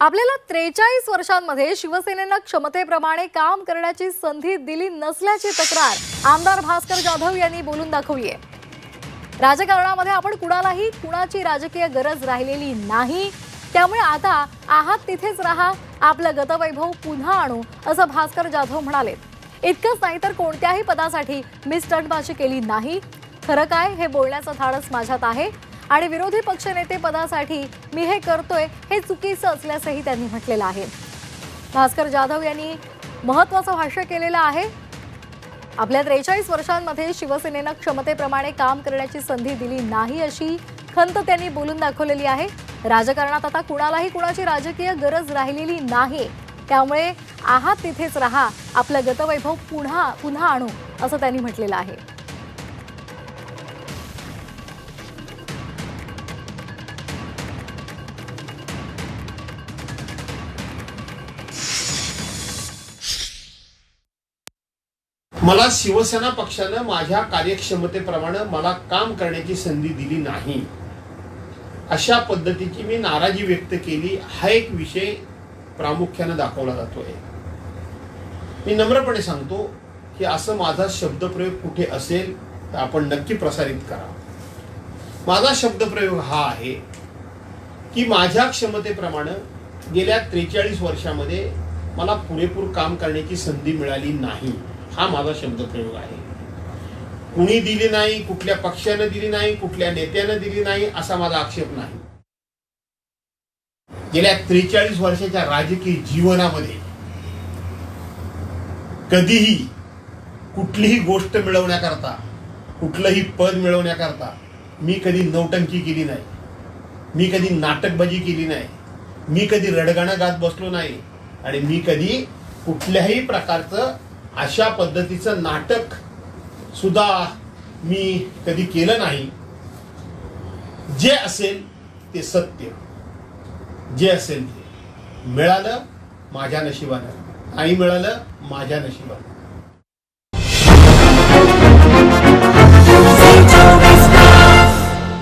आपल्याला त्रेचाळीस वर्षांमध्ये शिवसेनेनं क्षमतेप्रमाणे काम करण्याची संधी दिली नसल्याची तक्रार आमदार भास्कर जाधव यांनी बोलून दाखवली आहे राजकारणामध्ये आपण कुणालाही कुणाची राजकीय गरज राहिलेली नाही. त्यामुळे आता आहात तिथेच राहा आपलं गतवैभव पुन्हा आणू असं भास्कर जाधव म्हणाले. इतकंच नाही तर कोणत्याही पदासाठी मी स्टंटबाजी केली नाही. खरं काय हे बोलण्याचं धाडस माझ्यात आहे. आणि विरोधी पक्षनेते पदासाठी मी हे करतोय हे चुकीचं असल्याचंही त्यांनी म्हटलेलं आहे. भास्कर जाधव यांनी महत्वाचं भाष्य केलेलं आहे. आपल्या त्रेचाळीस वर्षांमध्ये शिवसेनेनं क्षमतेप्रमाणे काम करण्याची संधी दिली नाही अशी खंत त्यांनी बोलून दाखवलेली आहे. राजकारणात आता कुणालाही कुणाची राजकीय गरज राहिलेली नाही त्यामुळे आहात तिथेच राहा आपलं गतवैभव पुन्हा पुन्हा आणू असं त्यांनी म्हटलेलं आहे. मला शिवसेना पक्षानं माझ्या कार्यक्षमतेप्रमाणे मला काम करण्याची संधी दिली नाही. अशा पद्धतीची मी नाराजी व्यक्त केली. हा एक विषय प्रामुख्यानं दाखवला जातोय. मी नम्रपणे सांगतो की असं माझा शब्दप्रयोग कुठे असेल तर आपण नक्की प्रसारित करा. माझा शब्दप्रयोग हा आहे की माझ्या क्षमतेप्रमाणे गेल्या त्रेचाळीस वर्षामध्ये मला पुरेपूर काम करण्याची संधी मिळाली नाही. हा माझा शब्दप्रयोग आहे. कुणी दिली नाही कुठल्या पक्षानं दिली नाही कुठल्या नेत्यानं दिली नाही असा माझा आक्षेप नाही. गेल्या त्रेचाळीस वर्षाच्या राजकीय जीवनामध्ये कधीही कुठलीही गोष्ट मिळवण्याकरता कुठलंही पद मिळवण्याकरता मी कधी नौटंकी केली नाही. मी कधी नाटकबाजी केली नाही. मी कधी रडगाणं गात बसलो नाही. आणि मी कधी कुठल्याही प्रकारचं अशा पद्धतीचं नाटक सुद्धा मी कधी केलं नाही. जे असेल ते सत्य. जे असेल ते. मिळालं माझ्या नशिबानं. नाही मिळालं माझ्या नशिबानं.